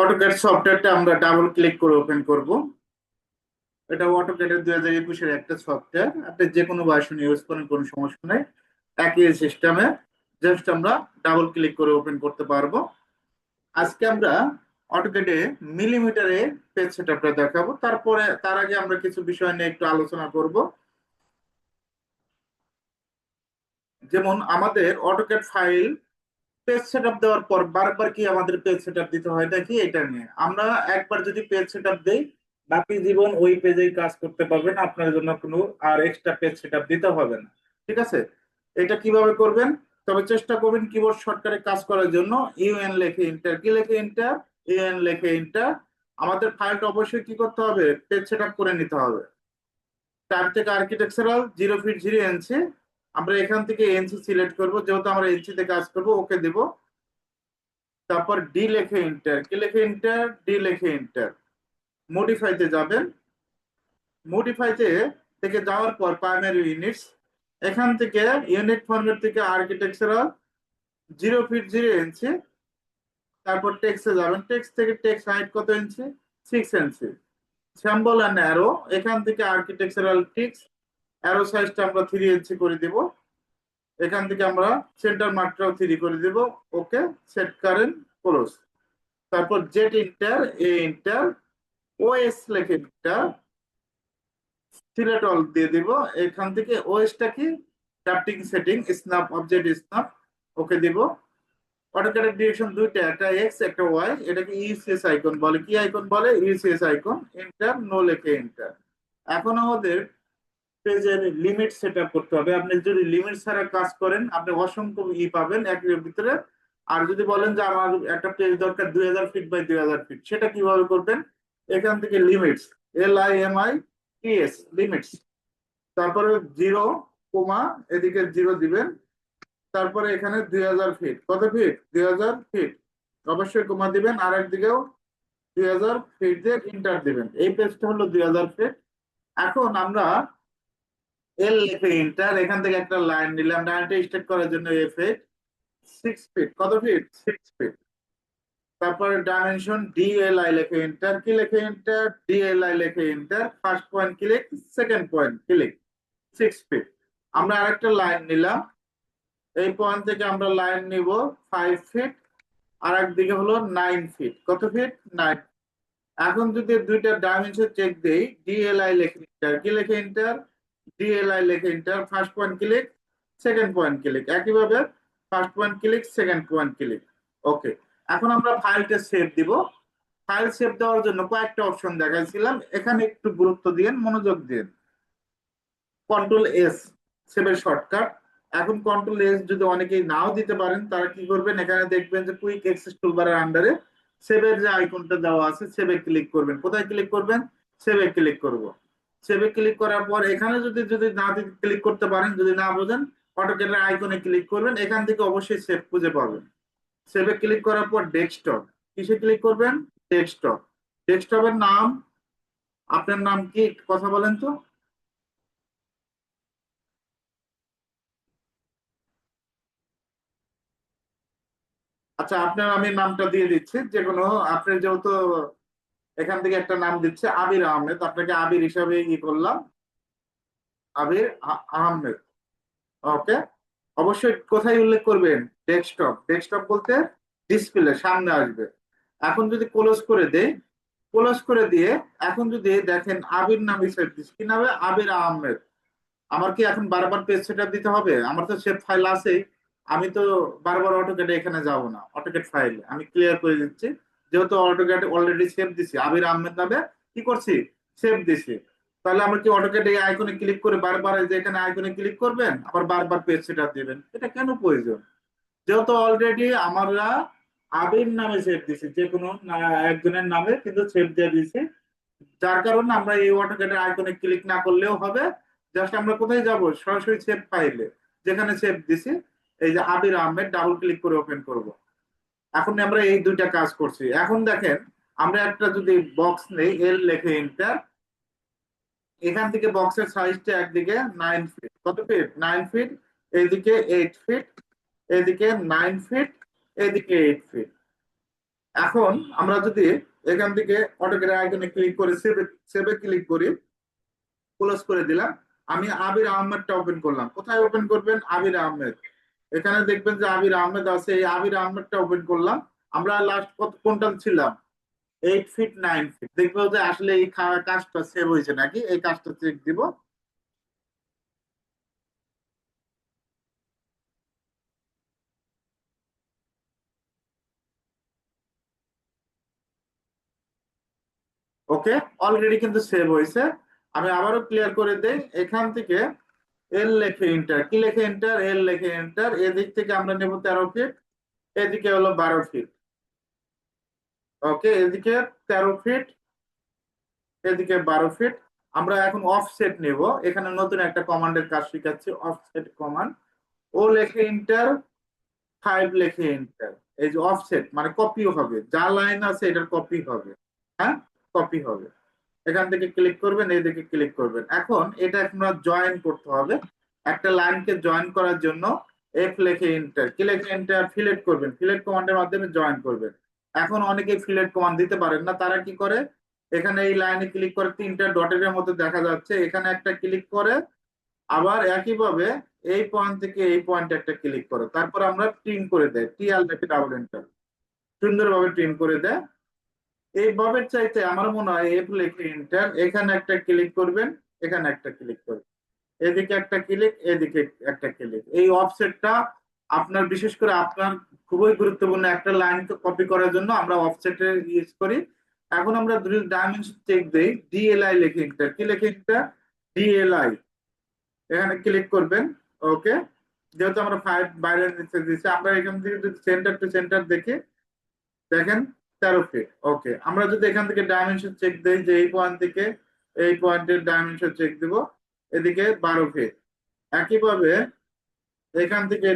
AutoCAD সফটওয়্যারটা আমরা double click করে ওপেন করব। এটা অটোক্যাডের দুই হাজার একুশের একটা সফটওয়্যার আপনি যে কোনো ভার্সন ইউজ করেন, কোনো সমস্যা নেই। একই সিস্টেমে জাস্ট আমরা ডাবল ক্লিক করে ওপেন করতে পারব। আজকে আমরা অটোক্যাডে মিলিমিটারে পেজ সেটআপটা দেখাবো। তারপরে, তার আগে আমরা কিছু বিষয় নিয়ে একটু আলোচনা করব। যেমন আমাদের অটোক্যাড ফাইল পেজ সেটআপ দেওয়ার পর বারবার কি আমাদের পেজ সেটআপ দিতে হয়? নাকি এটা নিয়ে। আমরা একবার যদি পেজ সেটআপ দেই, বাকি জীবন ওই পেজেই কাজ করতে পারবেন, আপনার জন্য কোনো আর এক্সট্রা পেজ সেটআপ দিতে হবে না। ঠিক আছে? এটা কীভাবে করবেন? তবে চেষ্টা করবেন কিবোর্ড শর্টকাটে কাজ করার জন্য। ইউএন লেখে ইন্টার কি লেখে ইন্টার ইউএন লেখে ইন্টার আমাদের ফাইলটা অবশ্যই কি করতে হবে? পেজ সেটআপ করে নিতে হবে। ট্যাব থেকে architectural zero feet zero NC আমরা এখান থেকে এনসি সিলেক্ট করব, যেহেতু আমরা এনসি তে কাজ করব, ওকে দেব। তারপর ডি লেখে ইন্টার কি লেখে ইন্টার ডি লেখে ইন্টার মডিফাইতে যাবেন। মডিফাইতে থেকে যাওয়ার পর প্রাইমারি ইউনিটস এখান থেকে ইউনিট ফর্মেট থেকে architectural zero feet zero inch তারপর টেক্সে যাবেন। টেক্সট থেকে টেক্সট হাইট কত inch six inch symbol and arrow এখান থেকে আর্কিটেকচারাল টিক্স অ্যারো সাইজটা আমরা থ্রি ইঞ্চি করে দিব। এখান থেকে আমরা সেন্টার মার্কটাও থ্রি করে দিব। ওকে সেট কারেন্ট ক্লোজ তারপর Z enter A enter OS লেখে ইন্টার সিলেক্ট অল দিয়ে দিব। এখান থেকে ওএসটা কি? Drafting setting snap object snap okay দিব। অটোক্যাডের ডিরেকশন দুইটা, একটা এক্স একটা ওয়াই এটাকে ইউসিএস আইকন বলে। কি আইকন বলে? ইউসিএস আইকন এন্টার নো লেখে এন্টার এখন আমাদের পেজের লিমিট সেট করতে হবে। আপনি যদি লিমিট ছাড়া কাজ করেন, আপনি অসংখ্য ই পাবেন একের ভিতরে। আর যদি বলেন যে আমার একটা পেজ দরকার দুই হাজার ফিট বাই দুই হাজার ফিট সেটা কীভাবে করবেন? এখান থেকে limits L I M I T S limits তারপরে জিরো কোমা এদিকে জিরো দিবেন। তারপরে এখানে দুই হাজার ফিট কত ফিট দুই হাজার ফিট অবশ্যই কোমা দিবেন, আর একদিকেও দুই হাজার ফিট দিয়ে ইন্টার দিবেন। এই পেজটা হলো দুই হাজার ফিট এখন আমরা এল লিখে ইন্টার এখান থেকে একটা লাইন নিলাম লাইনটা স্টার্ট করার জন্য এফ এইট সিক্স ফিট কত ফিট সিক্স ফিট তারপরে ডাইমেনশন ডিএলআই লেখে ইন্টার কি লেখে ইন্টার ডিএলআই লেখে enter first point click second point click six feet আমরা আরেকটা লাইন নিলাম, এই পয়েন্ট থেকে আমরা লাইন নিব ফাইভ ফিট আর একদিকে হলো নাইন ফিট কত ফিট নাইন এখন যদি দুইটা ডাইমেনশন চেক দেই ডিএলআই লেখে ইন্টার কি লেখে ইন্টার ডিএলআই লেখে enter first point click second point click একইভাবে first point click second point click okay এখন আমরা ফাইলটা সেভ দিব। ফাইল সেভ দেওয়ার জন্য কয়েকটা অপশন দেখাইছিলাম। এখানে একটু গুরুত্ব দিন মনোযোগ দিন কন্ট্রোল এস সেভের শর্টকাট এখন কন্ট্রোল এস যদি অনেকেই নাও দিতে পারেন, তারা কি করবেন? এখানে দেখবেন যে কুইক এক্সেস টুলবারের আন্ডারে সেভের যে আইকনটা দেওয়া আছে সেভে ক্লিক করবেন। কোথায় ক্লিক করবেন? সেভে ক্লিক করব। সেভে ক্লিক করার পর এখানে যদি যদি না ক্লিক করতে পারেন, যদি না বোঝেন অটোক্যাডের আইকনে ক্লিক করবেন, এখান থেকে অবশ্যই সেভ খুঁজে পাবেন। সেভে ক্লিক করার পর ডেস্কটপ কিসে ক্লিক করবেন? ডেস্কটপ ডেস্কটপের নাম, আপনার নাম কি? কথা বলেন তো। আচ্ছা আপনার আমি নামটা দিয়ে দিচ্ছি। যে কোনো আপনি যেহেতু এখান থেকে একটা নাম দিচ্ছে আবির আহমেদ। আপনাকে আবির হিসাবে ই করলাম। আবির আহমেদ। ওকে? অবশ্যই কোথায় উল্লেখ করবেন? ডেস্কটপ। ডেস্কটপ বলতে ডিসপ্লে, সামনে আসবে। এখন যদি ক্লোজ করে দেই, ক্লোজ করে দিয়ে এখন যদি দেখেন আবির নাম হিসেবে দিচ্ছি, কি নামে? আবির আহমেদ। আমার কি এখন বারবার পেজ সেট দিতে হবে? আমার তো সেভ ফাইল আছেই। আমি তো বারবার অটোকেটে এখানে যাব না অটোক্যাড ফাইল আমি ক্লিয়ার করে দিচ্ছি। যেহেতু অটোক্যাড অলরেডি সেভ দিছি আবির আহমেদ নামে কি করছি? সেভ দিছি। তাহলে আমরা কি অটোক্যাড এই আইকনে ক্লিক করে বারবার যে এখানে আইকনে ক্লিক করবেন? আবার বারবার পেজ সেট দিবেন। এটা কেন প্রয়োজন? যেহেতু অলরেডি আমরা আবির নামে সেভ দিছি, যে কোনো একজনের নামে কিন্তু সেভ দিয়ে দিছি। যার কারণে আমরা এই অটোক্যাডের আইকনে ক্লিক না করলেও হবে। জাস্ট আমরা কোথায় যাব? সরাসরি সেভ ফাইলে যেখানে সেভ দিছি, এই যে আবির আহমেদ ডাবল ক্লিক করে ওপেন করব। এখন আমরা এই দুইটা কাজ করছি। এখন দেখেন, আমরা একটা যদি বক্স নেই এল লেখে ইন্টার এখান থেকে বক্সের সাইজটা একদিকে নাইন ফিট কত ফিট নাইন ফিট এদিকে এইট ফিট এদিকে নাইন ফিট এদিকে এইট ফিট এখন আমরা যদি এখান থেকে অটোকের আইকনে ক্লিক করে সেভে সেভে ক্লিক করি ক্লোজ করে দিলাম, আমি আবির আহমেদটা ওপেন করলাম। কোথায় ওপেন করবেন? আবির আহমেদ। এখানে দেখবেন যে আবির আহমেদ আছে, এই আবির আহমেদটা ওপেন করলাম। আমরা লাস্ট কত কোনটা ছিলাম? এইট ফিট নাইন ফিট দেখব যে আসলে এই কাজটা সেভ হয়েছে নাকি? এই কাজটা চেক দিব। ওকে অলরেডি কিন্তু সেভ হয়েছে। আমি আবারও ক্লিয়ার করে দেই, এখান থেকে এল লেখে এন্টার কি লেখে এন্টার এল লেখে এন্টার এদিক থেকে আমরা নেব তেরো ফিট এদিকে হলো বারো ফিট ওকে এদিকে তেরো ফিট এদিকে বারো ফিট আমরা এখন অফসেট নেব। এখানে নতুন একটা কমান্ডের কাজ শিখাচ্ছি অফসেট কমান্ড ও লেখে এন্টার ফাইভ লেখে এন্টার এই যে অফসেট মানে কপি হবে। যা লাইন আছে, এটার কপি হবে। হ্যাঁ? কপি হবে। এখান থেকে ক্লিক করবেন এদিকে ক্লিক করবেন। এখন এটা আপনার জয়েন করতে হবে। একটা লাইনকে জয়েন করার জন্য এফ লেখে এন্টার কি এন্টার ফিলেট করবেন। ফিলেট কমান্ডের মাধ্যমে জয়েন করবেন। এখন অনেকে ফিলেট কমান্ড দিতে পারেন না। তারা কি করে? এখানে এই লাইনে ক্লিক করে তিনটা ডটের মতো দেখা যাচ্ছে। এখানে একটা ক্লিক করে, আবার একইভাবে এই পয়েন্ট থেকে এই পয়েন্টে একটা ক্লিক করে। তারপর আমরা ট্রিম করে দেয়। টি আল লেখে ডাবল এন্টার সুন্দরভাবে ট্রিম করে দেয়। এই ববের চাইতে আমার মনে হয় এফ লেখে এন্টার এখানে একটা ক্লিক করবেন, এখানে একটা ক্লিক করবেন। এদিকে একটা ক্লিক এদিকে একটা ক্লিক এই অফসেটটা আপনার, বিশেষ করে আপনার খুবই গুরুত্বপূর্ণ একটা লাইনকে কপি করার জন্য আমরা অফসেটে ইউজ করি। এখন আমরা ডাইমেনশন চেক দেই। ডিএলআই লেখে ইন্টার কি লেখে এন্টার ডিএলআই এখানে ক্লিক করবেন ওকে যেহেতু আমরা ফাইভ বাইরে নিচে দিচ্ছি আমরা এখান থেকে যদি সেন্টার টু সেন্টার দেখি, দেখেন তেরো ফিট ওকে আমরা যদি এখান থেকে ডাইমেনশন চেক দেই যে এই পয়েন্ট থেকে এই পয়েন্টের ডাইমেনশন চেক দিব, এদিকে বারো ফিট একইভাবে এখান থেকে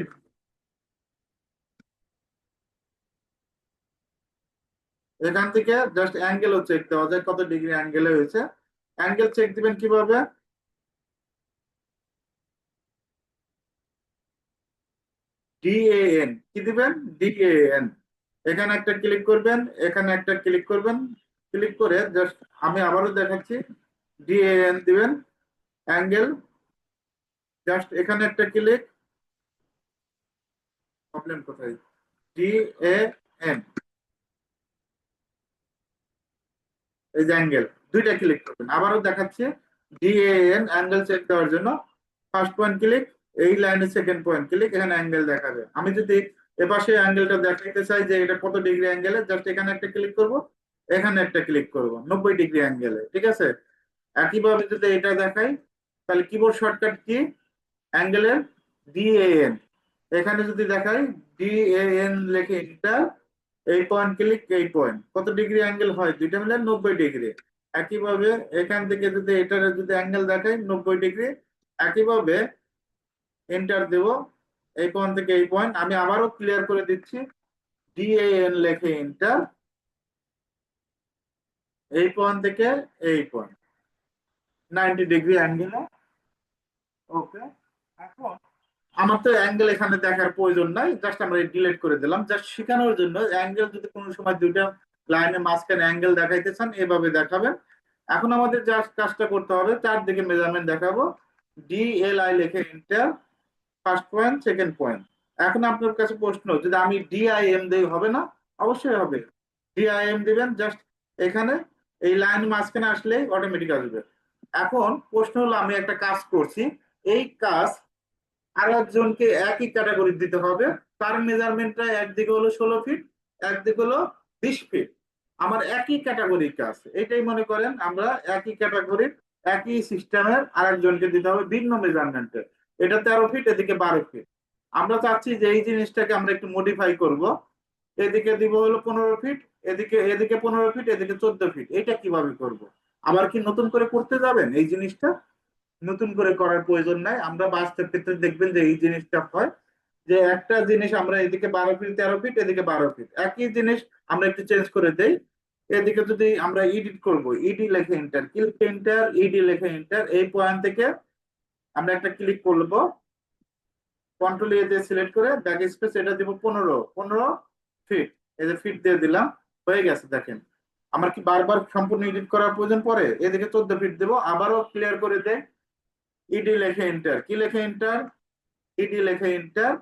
এখান থেকে জাস্ট অ্যাঙ্গেলও চেক দেওয়া যায় কত ডিগ্রি অ্যাঙ্গেলে হয়েছে। অ্যাঙ্গেল চেক দিবেন কীভাবে? ডিএএন কি দিবেন? ডিএএন এখানে একটা ক্লিক করবেন, এখানে একটা ক্লিক করবেন। ক্লিক করে জাস্ট আমি আবারও দেখাচ্ছি ডিএএন দিবেন অ্যাঙ্গেল জাস্ট এখানে একটা ক্লিক প্রবলেম কোথায়? ডিএএন এই যে অ্যাঙ্গেল দুইটা ক্লিক করবেন। আবারও দেখাচ্ছি ডিএএন অ্যাঙ্গেল চেক দেওয়ার জন্য। ফার্স্ট পয়েন্ট ক্লিক এই লাইনে সেকেন্ড পয়েন্ট ক্লিক এখানে অ্যাঙ্গেল দেখাবে। আমি যদি এপাশে অ্যাঙ্গেলটা দেখাইতে চাই যে এটা কত ডিগ্রি অ্যাঙ্গেলে জাস্ট এখানে একটা ক্লিক করব, এখানে একটা ক্লিক করব, নব্বই ডিগ্রি অ্যাঙ্গেলে ঠিক আছে? একইভাবে যদি এটা দেখাই, তাহলে কিবোর্ড শর্টকাট কি? অ্যাঙ্গেলের ডিএএন এখানে যদি দেখাই ডিএএন লেখে এন্টার এই পয়েন্ট ক্লিক এই পয়েন্ট কত ডিগ্রি অ্যাঙ্গেল হয়? দুইটা মিলে নব্বই ডিগ্রি একইভাবে এখান থেকে যদি এটার যদি অ্যাঙ্গেল দেখাই, নব্বই ডিগ্রি একইভাবে এন্টার দেব। এই পয়েন্ট থেকে এই পয়েন্ট, আমি আবারও ক্লিয়ার করে দিচ্ছি। ডিএএন লেখে এন্টার এই পয়েন্ট থেকে এই পয়েন্ট। নাইনটি ডিগ্রি অ্যাঙ্গেলে ওকে এখন আমার তো অ্যাঙ্গেল এখানে দেখার প্রয়োজন নাই জাস্ট আমরা ডিলিট করে দিলাম। জাস্ট শেখানোর জন্য অ্যাঙ্গেল যদি কোনো সময় দুইটা লাইনের মাঝখানে অ্যাঙ্গেল দেখাইতে চান, এভাবে দেখাবেন। এখন আমাদের জাস্ট কাজটা করতে হবে, চারদিকে মেজারমেন্ট দেখাবো। ডিএলআই লেখে enter first point second point এখন আপনার কাছে প্রশ্ন, যদি আমি ডিআইএম দেই হবে না? অবশ্যই হবে। ডিআইএম দিবেন জাস্ট এখানে এই লাইন মাঝখানে আসলেই অটোমেটিক আসবে। এখন প্রশ্ন হলো, আমি একটা কাজ করছি। এই কাজ আর একজনকে একই ক্যাটাগরি দিতে হবে। তার মেজারমেন্টটা একদিকে হলো ষোলো ফিট একদিকে হলো বিশ ফিট আমার একই ক্যাটাগরির কাজ এটাই মনে করেন, আমরা একই ক্যাটাগরির একই সিস্টেমের আর একজনকে দিতে হবে ভিন্ন মেজারমেন্টের এটা তেরো ফিট এদিকে বারো ফিট আমরা চাচ্ছি যে এই জিনিসটাকে আমরা একটু মডিফাই করব। এদিকে দিব হলো পনেরো ফিট এদিকে এদিকে পনেরো ফিট এদিকে চোদ্দ ফিট এটা কীভাবে করব? আবার কি নতুন করে করতে যাবেন এই জিনিসটা? নতুন করে করার প্রয়োজন নাই। আমরা বাস্তব ক্ষেত্রে দেখবেন যে এই জিনিসটা হয় যে একটা জিনিস আমরা এদিকে বারো ফিট তেরো ফিট এদিকে বারো ফিট একই জিনিস আমরা একটু চেঞ্জ করে দেই। এদিকে যদি আমরা এডিট করব ইডি লেখে এন্টার কি লেখে এন্টার ইডি লেখে এন্টার এই পয়েন্ট থেকে আমরা একটা ক্লিক করব কন্ট্রোল এ দিয়ে সিলেক্ট করে ব্যাক স্পেস এটা দিব পনেরো। পনেরো ফিট এই যে ফিট দিয়ে দিলাম, হয়ে গেছে, দেখেন। আমার কি বারবার সম্পূর্ণ এডিট করার প্রয়োজন পড়ে? এদিকে চোদ্দ ফিট দেবো, আবারও ক্লিয়ার করে দেয় ইডি লেখে এন্টার কি লেখে এন্টার ইডি লেখে এন্টার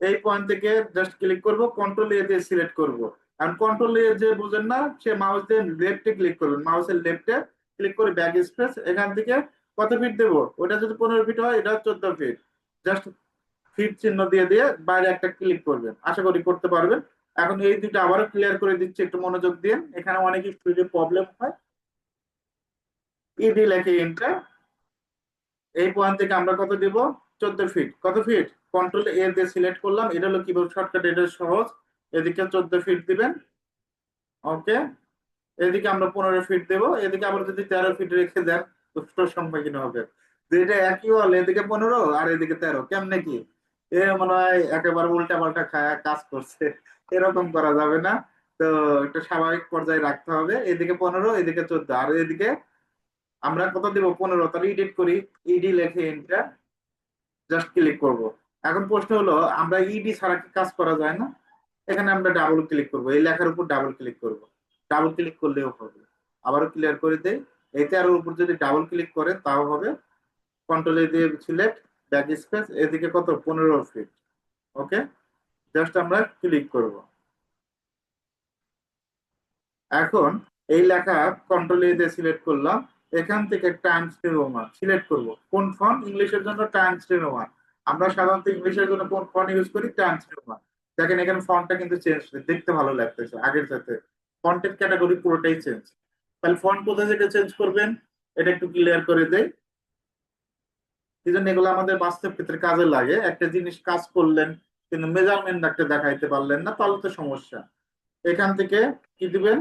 এই পয়েন্ট থেকে জাস্ট ক্লিক করব কন্ট্রোল এ দিয়ে সিলেক্ট করব। আর কন্ট্রোল এ যে বুঝেন না, সে মাউস দিয়ে লেফটে ক্লিক করবেন। মাউসের লেফটে ক্লিক করে ব্যাক স্পেস এখান থেকে কত ফিট দেবো? ওটা যদি পনেরো ফিট হয়, এটা চোদ্দ ফিট জাস্ট ফিট চিহ্ন দিয়ে দিয়ে বাইরে একটা ক্লিক করবেন। আশা করি করতে পারবেন। এখন এই দুটো আবারও ক্লিয়ার করে দিচ্ছি, একটু মনোযোগ দিয়ে। এখানে অনেক স্টুডিও প্রবলেম হয়। ইডি লেখে এন্টার এই পয়েন্ট থেকে আমরা কত দিব? চোদ্দ ফিট কত ফিট কন্ট্রোল এ দিয়ে সিলেক্ট করলাম। এটা হলো কিবোর্ড শর্টকাট এটা সহজ। এদিকে চোদ্দ ফিট দিবেন। ওকে এদিকে আমরা পনেরো ফিট দেব। এদিকে আবার যদি তেরো ফিট রেখে দেন সম্মুখীন হবে। যেটা একই হল এদিকে পনেরো আর এদিকে তেরো। কেমনে কি? এ মনে হয় একেবারে উল্টা পাল্টা খায় কাজ করছে। এরকম করা যাবে না। তো একটু স্বাভাবিক পর্যায়ে রাখতে হবে। এদিকে পনেরো, এদিকে চোদ্দ। আর এদিকে আমরা কত দিব? পনেরো। তাহলে ইডিট করি। ইডি লেখে এন্টার জাস্ট ক্লিক করব। এখন প্রশ্ন হলো, আমরা ইডি ছাড়া কি কাজ করা যায় না? এখানে আমরা ডাবল ক্লিক করব। এই লেখার উপর ডাবল ক্লিক করব। ডাবল ক্লিক করলেও হবে। আবারও ক্লিয়ার করে দেই। এই তেরোর উপর যদি ডাবল ক্লিক করে, তাও হবে কন্ট্রোল দিয়ে সিলেক্ট ব্যাক স্পেস এদিকে কত? পনেরো ফিট ওকে জাস্ট আমরা ক্লিক করব। এখন এই লেখা কন্ট্রোল এ দিয়ে সিলেক্ট করলাম। এখান থেকে টাইমস রোমান সিলেক্ট করব। কোন ফন্ট ইংলিশের জন্য টাইমস রোমান আমরা সাধারণত ইংলিশের জন্য কোন ফন্ট ইউজ করি? টাইমস রোমান দেখেন এখানে ফন্টটা কিন্তু চেঞ্জ দেখতে ভালো লাগতেছে। আগের সাথে। ফন্টের ক্যাটাগরি পুরোটাই চেঞ্জ তাহলে ফন্ট কোথা থেকে চেঞ্জ করবেন? এটা একটু ক্লিয়ার করে দেয় এই জন্য এগুলো আমাদের বাস্তব ক্ষেত্রে কাজে লাগে। একটা জিনিস কাজ করলেন, কিন্তু মেজারমেন্ট একটা দেখাইতে পারলেন না, তাহলে তো সমস্যা। এখান থেকে কি দিবেন?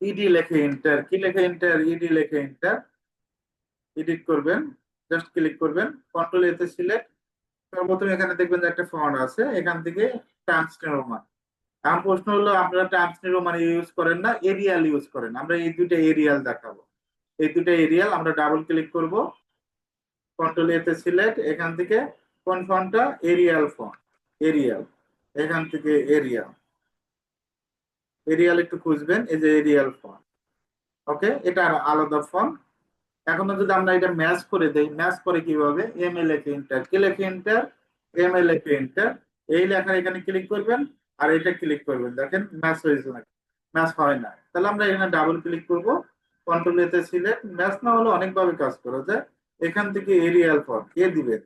ইডি লেখে এন্টার কি লেখে এন্টার ইডি লেখে এন্টার এডিট করবেন। জাস্ট ক্লিক করবেন। কন্ট্রোল এতে সিলেক্ট সর্বপ্রথম এখানে দেখবেন যে একটা ফন্ট আছে। এখান থেকে টাইমস রোমান এখন প্রশ্ন হলো, আপনারা টাইমস রোমান ইউজ করেন না এরিয়াল ইউজ করেন। আমরা এই দুটো এরিয়াল দেখাবো। এই দুটো এরিয়াল আমরা ডাবল ক্লিক করব। কন্ট্রোল এতে সিলেক্ট এখান থেকে কোন ফন্টটা এরিয়াল ফন্ট এরিয়াল এখান থেকে এরিয়াল এরিয়াল একটু খুঁজবেন, এই যে এরিয়াল ফন্ট ওকে এটা আলাদা ফন্ট এখন যদি আমরা এটা ম্যাচ করে দেই ম্যাচ করে কীভাবে? এম এল এফ এন্টার কি লেখে enter M L F enter এই লেখা এখানে ক্লিক করবেন। আর এটা ক্লিক করবেন। দেখেন ম্যাচ হয়েছে নাকি? ম্যাচ হয় না। তাহলে আমরা এখানে ডাবল ক্লিক করব। কন্ট্রোল এতে সিলেক্ট ম্যাচ না হলে অনেকভাবে কাজ করা যায় এখান থেকে এরিয়াল ফন্ট কে দিবেন?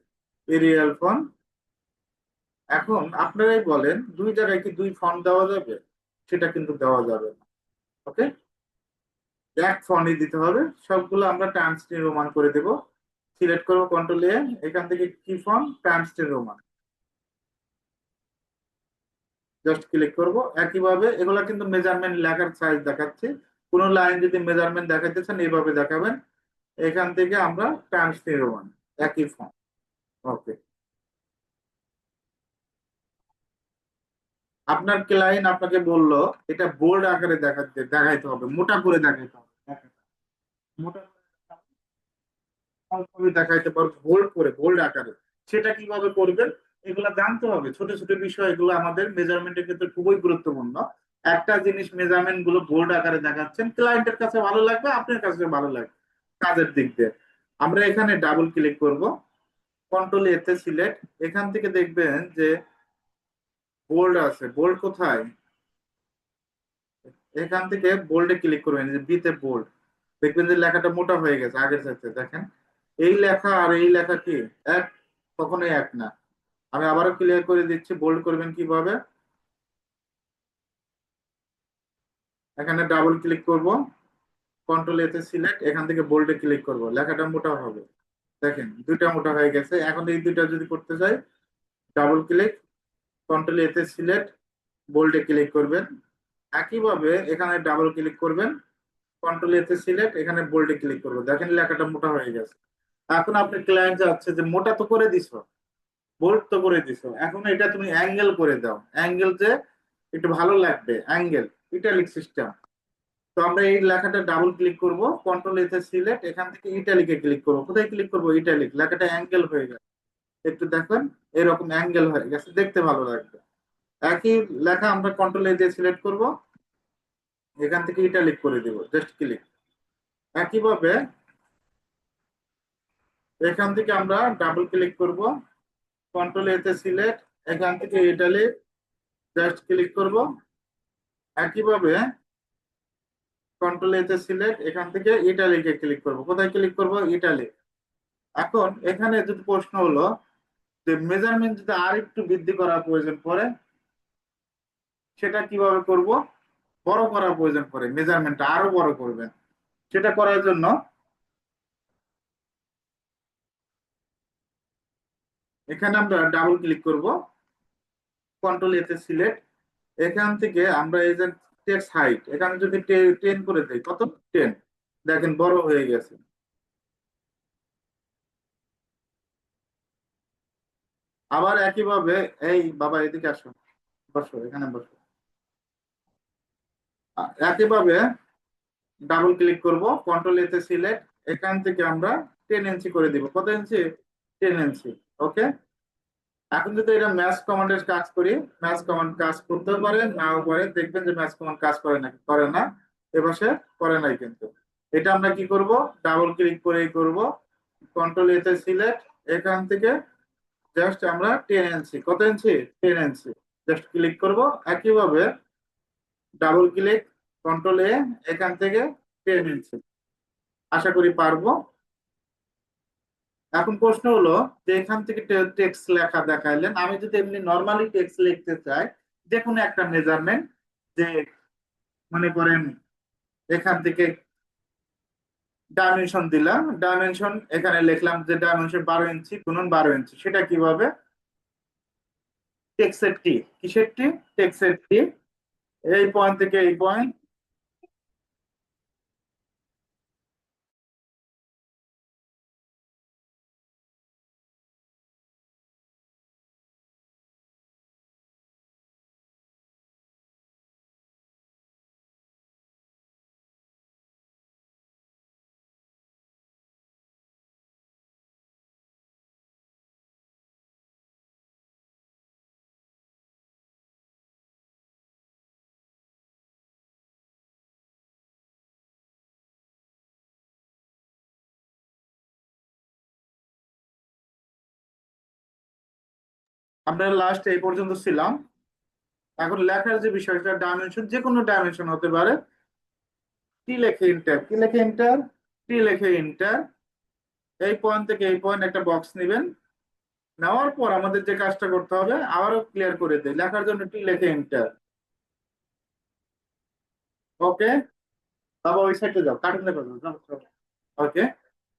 এরিয়াল ফন্ট এখন আপনারাই বলেন, দুই জায়গায় কি দুই ফন্ট দেওয়া যাবে? সেটা কিন্তু দেওয়া যাবে না। ওকে এক ফন্টই দিতে হবে। সবগুলো আমরা টাইমস রোমান করে দেব। সিলেক্ট করব কন্ট্রোল এ এখান থেকে কি font Times Roman just click করব। একইভাবে এগুলা কিন্তু মেজারমেন্ট লেখার সাইজ দেখাচ্ছে। কোন লাইন যদি মেজারমেন্ট দেখাতে চান, এইভাবে দেখাবেন। এখান থেকে আমরা টাইমস রোমান একই ফর্ম ওকে আপনার ক্লায়েন্ট আপনাকে বলল, এটা বোল্ড আকারে দেখাতে দেখাইতে হবে, মোটা করে দেখাইতে হবে। মোটা দেখাইতে পারব বোল্ড করে বোল্ড আকারে। সেটা কীভাবে করবেন? এগুলা জানতে হবে। ছোট ছোট বিষয় এগুলো আমাদের মেজারমেন্টের ক্ষেত্রে খুবই গুরুত্বপূর্ণ। একটা জিনিস মেজারমেন্টগুলো বোর্ড আকারে দেখাচ্ছেন ক্লায়েন্টের কাছে ভালো লাগবে, আপনার কাছে ভালো লাগবে। কাজের দিক দিয়ে। আমরা এখানে ডাবল ক্লিক করব। কন্ট্রোল এতে সিলেক্ট এখান থেকে দেখবেন যে বোল্ড আছে। বোল্ড কোথায়? এখান থেকে বোল্ডে ক্লিক করবেন যে বিতে বোল্ড দেখবেন যে লেখাটা মোটা হয়ে গেছে আগের সাথে, দেখেন। এই লেখা আর এই লেখা কি? এক, কখনোই এক না। আমি আবারও ক্লিয়ার করে দিচ্ছি বোল্ড করবেন কীভাবে? এখানে ডাবল ক্লিক করব কন্ট্রোল এতে সিলেক্ট এখান থেকে বোল্ডে ক্লিক করব, লেখাটা মোটা হবে। দেখেন, দুইটা মোটা হয়ে গেছে। এখন এই দুইটা যদি করতে চাই ডাবল ক্লিক কন্ট্রোল এতে সিলেক্ট বোল্ডে ক্লিক করবেন। একইভাবে এখানে ডাবল ক্লিক করবেন কন্ট্রোল এতে সিলেক্ট এখানে বোল্ডে ক্লিক করব। দেখেন লেখাটা মোটা হয়ে গেছে। এখন আপনি ক্লায়েন্ট যাচ্ছে যে, মোটা তো করে দিছো। বোল্ড তো করে দিছো। এখন এটা তুমি অ্যাঙ্গেল করে দাও। অ্যাঙ্গেল যে একটু ভালো লাগবে। অ্যাঙ্গেল ইটালিক সিস্টেম তো আমরা এই লেখাটা ডাবল ক্লিক করব। কন্ট্রোল এতে সিলেক্ট এখান থেকে ইটালিকে ক্লিক করব। কোথায় ক্লিক করব? ইটালিক লেখাটা অ্যাঙ্গেল হয়ে গেছে। একটু দেখেন, এরকম অ্যাঙ্গেল হয়ে গেছে। দেখতে ভালো লাগবে। একই লেখা আমরা কন্ট্রোল দিয়ে সিলেক্ট করব। এখান থেকে ইটালিক করে দিব। জাস্ট ক্লিক একইভাবে এখান থেকে আমরা ডাবল ক্লিক করব। কন্ট্রোল এতে সিলেক্ট এখান থেকে ইটালিক জাস্ট ক্লিক করব। একইভাবে কন্ট্রোল এতে সিলেক্ট এখান থেকে ইটালিকে ক্লিক করব। কোথায় ক্লিক করব? ইটালি এখন এখানে যদি প্রশ্ন হলো, যে মেজারমেন্ট যদি আর একটু বৃদ্ধি করার প্রয়োজন পড়ে, সেটা কীভাবে করব? বড় করার প্রয়োজন পড়ে। মেজারমেন্টটা আরও বড় করবেন। সেটা করার জন্য এখানে আমরা ডাবল ক্লিক করব। কন্ট্রোল এতে সিলেক্ট এখান থেকে আমরা এই যে টেক্সট হাইট এখানে যদি টেন করে দেই, কত? টেন দেখেন, বড় হয়ে গেছে। আবার একইভাবে, এই বাবা, এদিকে আসো। বসো, এখানে বসো। একইভাবে ডাবল ক্লিক করব কন্ট্রোল এতে সিলেক্ট এখান থেকে আমরা টেন ইঞ্চি করে দিব। কত ইঞ্চি টেন ইঞ্চি ওকে এখন যদি এটা ম্যাচ কমান্ডের কাজ করি ম্যাচ কমান্ড কাজ করতে পারে, নাও পারে, দেখবেন যে ম্যাচ কমান্ড কাজ করে না করে না, এপাশে করে নাই কিন্তু। এটা আমরা কি করব? ডাবল ক্লিক করেই করব। কন্ট্রোল এতে সিলেক্ট এখান থেকে জাস্ট আমরা টেন ইঞ্চি কত inch ten inch just click করব। একইভাবে ডাবল ক্লিক কন্ট্রোল এ এখান থেকে টেন ইঞ্চি আশা করি পারব। এখন প্রশ্ন হলো যে এখান থেকে টেক্সট লেখা দেখাইলেন। আমি যদি এমনি নর্মালি টেক্সট লিখতে চাই, যে কোনো একটা মেজারমেন্ট যে মনে করেন এখান থেকে ডাইমেনশন দিলাম ডাইমেনশন এখানে লিখলাম যে ডাইমেনশন বারো ইঞ্চি গুণন বারো ইঞ্চি। সেটা কীভাবে? টেক্সের টি। কিসের টি? টেক্সের টি। এই পয়েন্ট থেকে এই পয়েন্ট আমরা লাস্ট এই পর্যন্ত ছিলাম। এখন লেখার যে বিষয়টা ডাইমেনশন যে কোনো ডাইমেনশন হতে পারে টি লেখে ইন্টার কি লেখে ইন্টার টি লেখে ইন্টার এই পয়েন্ট থেকে এই পয়েন্ট একটা বক্স নেবেন। নেওয়ার পর আমাদের যে কাজটা করতে হবে, আবারও ক্লিয়ার করে দেয় লেখার জন্য টি লেখে ইন্টার ওকে বাবা ওই সাইডে যাও। কার্টুন দেখো ওকে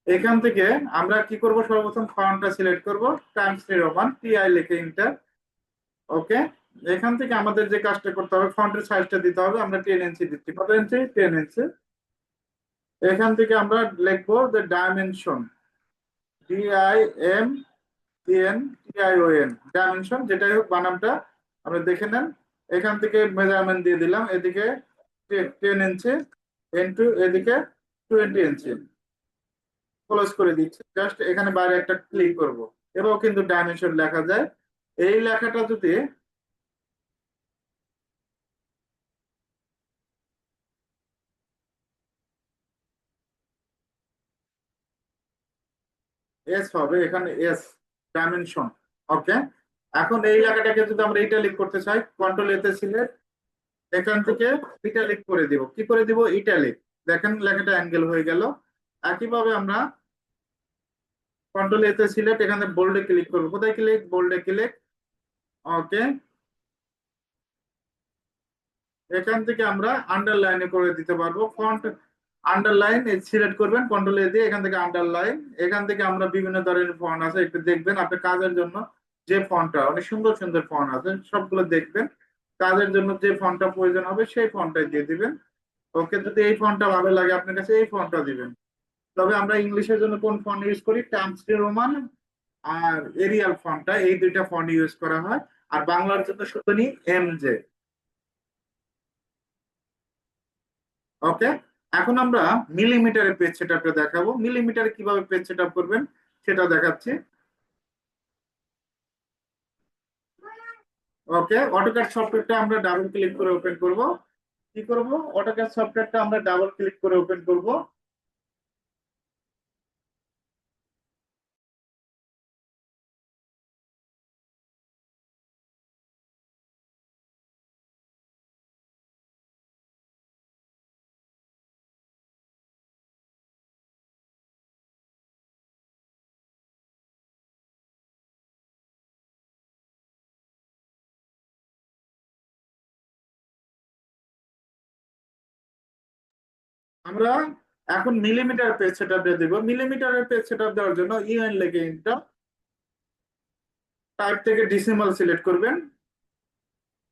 এখান থেকে আমরা কি করব? সর্বপ্রথম ফন্টটা সিলেক্ট করব। টাইমস রোমান টি আই লিখে ইন্টার ওকে এখান থেকে আমাদের যে কাজটা করতে হবে ফন্টের সাইজটা দিতে হবে। আমরা টেন ইঞ্চি দিচ্ছি কত ইঞ্চি টেন ইঞ্চি এখান থেকে আমরা লিখব যে dimension D I M N T I O N dimension যেটাই হোক বানামটা আমরা দেখে নেন। এখান থেকে মেজারমেন্ট দিয়ে দিলাম। এদিকে টেন ইঞ্চি ইন্টু এদিকে টোয়েন্টি ইঞ্চি ক্লোজ করে দিচ্ছি। জাস্ট এখানে বাইরে একটা ক্লিক করব। এবারও কিন্তু ডাইমেনশন লেখা যায়। এই লেখাটা যদি এস হবে, এখানে এস ডাইমেনশন ওকে এখন এই লেখাটাকে যদি আমরা ইটালিক করতে চাই কন্ট্রোল এতে সিলেক্ট এখান থেকে ইটালিক করে দিব। কি করে দিব? ইটালিক দেখেন লেখাটা অ্যাঙ্গেল হয়ে গেল। একইভাবে আমরা কন্ট্রোল এতে সিলেক্ট এখানে বোল্ডে ক্লিক করব। কোথায় ক্লিক বোল্ডে ক্লিক ওকে এখান থেকে আমরা আন্ডারলাইনে করে দিতে পারব। ফন্ট আন্ডারলাইন সিলেক্ট করবেন কন্ট্রোল এ দিয়ে এখান থেকে আন্ডারলাইন এখান থেকে আমরা বিভিন্ন ধরনের ফন্ট আছে, একটু দেখবেন আপনি কাজের জন্য যে ফন্টটা অনেক সুন্দর সুন্দর ফন্ট আছে, সবগুলো দেখবেন। কাজের জন্য যে ফন্টটা প্রয়োজন হবে, সেই ফন্টটাই দিয়ে দিবেন। ওকে যদি এই ফন্টটা ভালো লাগে, আপনার কাছে এই ফন্টটা দিবেন। তবে আমরা ইংলিশের জন্য কোন ফন্ট ইউজ করি? টাইমস রোমান আর এরিয়াল ফন্টটা এই দুইটা ফন্ট ইউজ করা হয়। আর বাংলার জন্য শুধু নি এম জে ওকে এখন আমরা মিলিমিটারের পেজ সেটআপটা দেখাবো। মিলিমিটারে কীভাবে পেজ সেটআপ করবেন সেটা দেখাচ্ছি। ওকে অটোক্যাড সফটওয়্যারটা আমরা ডাবল ক্লিক করে ওপেন করব। কি করব? অটোক্যাড সফটওয়্যারটা আমরা ডাবল ক্লিক করে ওপেন করব। আমরা এখন মিলিমিটার পেজ সেটআপ দিয়ে দিব। মিলিমিটারের পেজ সেটআপ দেওয়ার জন্য ইউএন লিখে ইন্টার টাইপ থেকে ডিসিমাল সিলেক্ট করবেন।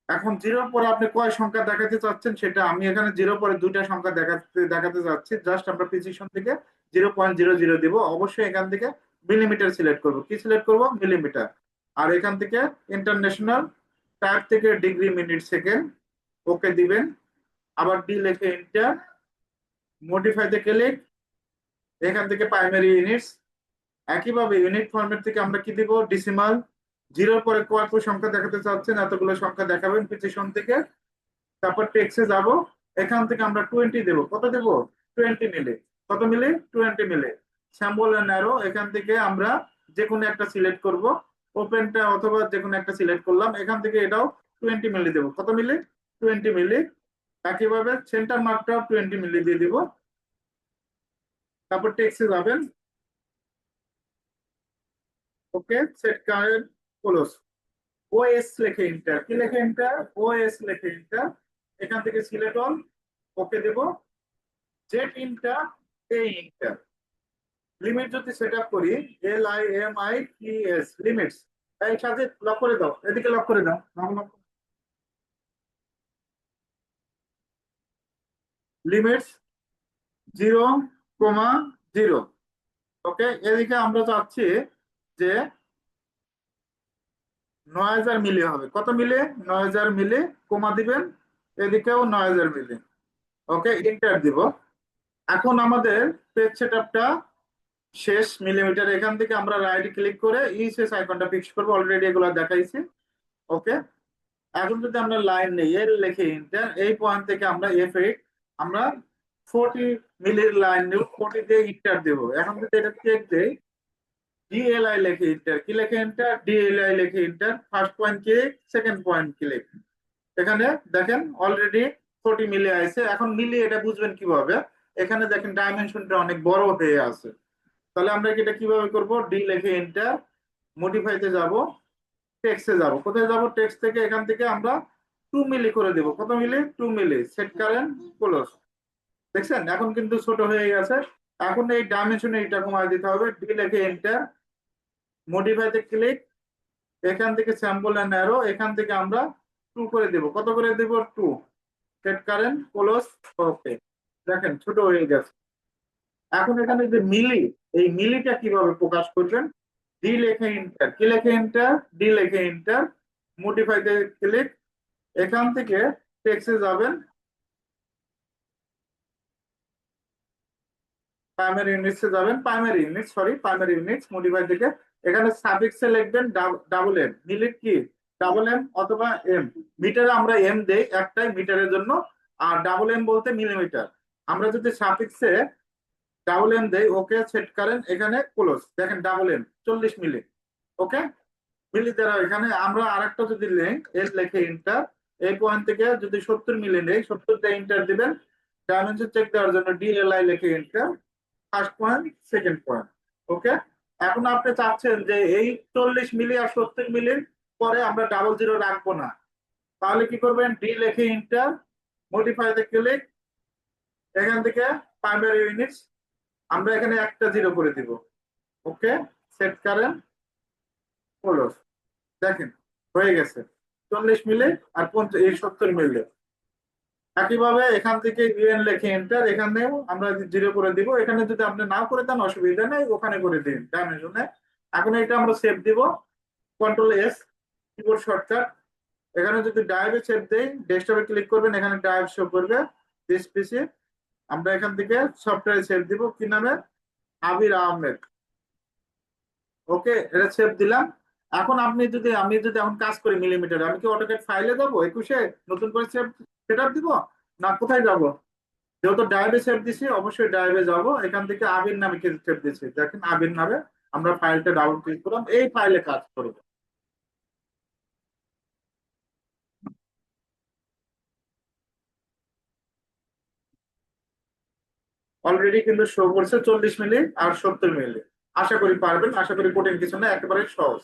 এখন জিরোর পরে আপনি কয় সংখ্যা দেখাতে চাচ্ছেন সেটা আমি এখানে জিরো পরে দুইটা সংখ্যা দেখাতে দেখাতে যাচ্ছি। জাস্ট আমরা প্রিসিশন থেকে জিরো পয়েন্ট জিরো জিরো দিব। অবশ্যই এখান থেকে মিলিমিটার সিলেক্ট করব। কি সিলেক্ট করব? মিলিমিটার আর এখান থেকে ইন্টারন্যাশনাল টাইপ থেকে ডিগ্রি মিনিট সেকেন্ড ওকে দিবেন। আবার ডি লিখে ইন্টার মডিফাইতে ক্লিক এখান থেকে প্রাইমারি ইউনিটস একইভাবে ইউনিট ফরম্যাট থেকে আমরা কি দিব? ডিসিমাল জিরোর পরে কত সংখ্যা দেখাতে চাচ্ছেন, এতগুলো সংখ্যা দেখাবেন প্রিসিশন থেকে। তারপর টেক্সে যাব, এখান থেকে আমরা টোয়েন্টি দেব। কত দেব? টোয়েন্টি মিলে। কত মিলে? টোয়েন্টি মিলে। স্যাম্বল ন্যারো এখান থেকে আমরা যে কোনো একটা সিলেক্ট করব। ওপেনটা অথবা যে কোনো একটা সিলেক্ট করলাম, এখান থেকে এটাও টোয়েন্টি মিলি দেব। কত মিলি? টোয়েন্টি মিলি। একইভাবে সেন্টার মার্কটাও টোয়েন্টি মিলি দিয়ে দিব। তারপর টেক্সে যাবেন। Okay set current close OS লেখে ইন্টার কি লেখে ইন্টার ওএস লেখে ইন্টার এখান থেকে select all okay Dev. Z enter A enter limit যদি সেট আপ করি L I M I T S limits এই সাথে লক করে দাও। এদিকে লক করে দাও। Limits zero comma zero okay এদিকে আমরা চাচ্ছি যে নয় হাজার মিলি হবে। কত মিলে? নয় হাজার মিলে কমা দিবেন, এদিকেও নয় হাজার মিলি। ওকে ইন্টার দিব। এখন আমাদের পেজ সেটআপটা শেষ মিলিমিটার এখান থেকে আমরা রাইট ক্লিক করে ই শেষ আইকনটা ফিক্স করব। অলরেডি এগুলো দেখাইছি। ওকে এখন যদি আমরা লাইন নেই, এর লিখে ইন্টার এই পয়েন্ট থেকে আমরা এফ এইট আমরা ফোরটি মিলির লাইন নেব ফোরটি দিয়ে ইন্টার দেব। এখন যদি এটা চেক দেই ডিএলআই লেখে ইন্টার কি লেখে ইন্টার ডিএলআই লেখে enter first point click second point click এখানে দেখেন অলরেডি ফোরটি মিলি আছে এখন মিলি এটা বুঝবেন কীভাবে? এখানে দেখেন ডাইমেনশনটা অনেক বড় হয়ে আছে। তাহলে আমরা এটা কীভাবে করব? ডি লেখে ইন্টার মডিফাইতে যাব। টেক্সটে যাব। কোথায় যাব? টেক্সট থেকে এখান থেকে আমরা টু মিলি করে দেব। কত milli? Two milli set current close দেখছেন? এখন কিন্তু ছোট হয়ে গেছে। এখন এই ডাইমেনশনে এটা কমায় দিতে হবে। ডি লেখে এন্টার মডিফাইতে ক্লিক এখান থেকে স্যাম্পল এন্ড অ্যারো এখান থেকে আমরা টু করে দেব। কত করে দেব? Two set current close okay দেখেন, ছোট হয়ে গেছে। এখন এখানে যে মিলি এই মিলিটা কীভাবে প্রকাশ করবেন? ডি লেখে এন্টার কি লেখে এন্টার ডি লেখে এন্টার মডিফাইতে ক্লিক এখান থেকে টেক্সে যাবেন। প্রাইমারি ইউনিটসে যাবেন। Primary unit sorry primary units modify থেকে। এখানে সাফিক্সে লিখবেন ডাবল এম মিলিট কি? ডাবল এম অথবা এম মিটারে আমরা এম দেই একটাই মিটারের জন্য। আর ডাবল এম বলতে মিলিমিটার আমরা যদি সাফিক্সে ডাবল এম দেই ওকে সেট করেন, এখানে ক্লোজ দেখেন ডাবল এম চল্লিশ মিলি ওকে মিলি দ্বারা এখানে আমরা আরেকটা যদি লিঙ্ক এস লেখে ইন্টার এই পয়েন্ট থেকে যদি সত্তর মিলি নেই, সত্তর দিয়ে ইন্টার দিবেন ডাইমেনশন চেক দেওয়ার জন্য ডিএলআই লেখে enter first point second point okay এখন আপনি চাচ্ছেন যে এই চল্লিশ মিলি আর সত্তর মিলির পরে আমরা ডাবল জিরো রাখব না। তাহলে কি করবেন? ডি লেখে ইন্টার মডিফাইতে ক্লিক এখান থেকে প্রাইমারি ইউনিটস আমরা এখানে একটা জিরো করে দিব ওকে সেট করেন দেখেন, হয়ে গেছে। চল্লিশ মিলে আর পঞ্চাশ সত্তর মিলে একইভাবে এখান থেকে ইউএন লেখে এন্টার এখানেও আমরা জিরো করে দিব। এখানে যদি আপনি না করে দেন, অসুবিধা নেই, ওখানে করে দিন ডাইমেনশনে এখন এটা আমরা সেভ দিব। কন্ট্রোল এস কিবোর্ড শর্টকাট এখানে যদি ড্রাইভে সেভ দেই ডেস্কটপে ক্লিক করবেন, এখানে ড্রাইভ শো করবে। দিস পিসি আমরা এখান থেকে সফটওয়্যার সেভ দিব। কি নামে? আবির আহমেদ। ওকে এটা সেভ দিলাম। এখন আপনি যদি, আমি যদি এখন কাজ করি মিলিমিটার আমি কি অটোকেট ফাইলে দেবো একুশে নতুন করে সেট দিব? না, কোথায় যাব? যেহেতু ড্রাইভে সেভ দিছি, অবশ্যই ড্রাইভে যাব। এখান থেকে আবির নামে কিন্তু সেভ দিছি। দেখেন আবির নামে আমরা ফাইলটা ডাবল ক্লিক করলাম এই ফাইলে কাজ করব। অলরেডি কিন্তু শো করছে চল্লিশ মিলি আর সত্তর মিলি। আশা করি পারবেন। আশা করি কঠিন কিছু না, একেবারে সহজ।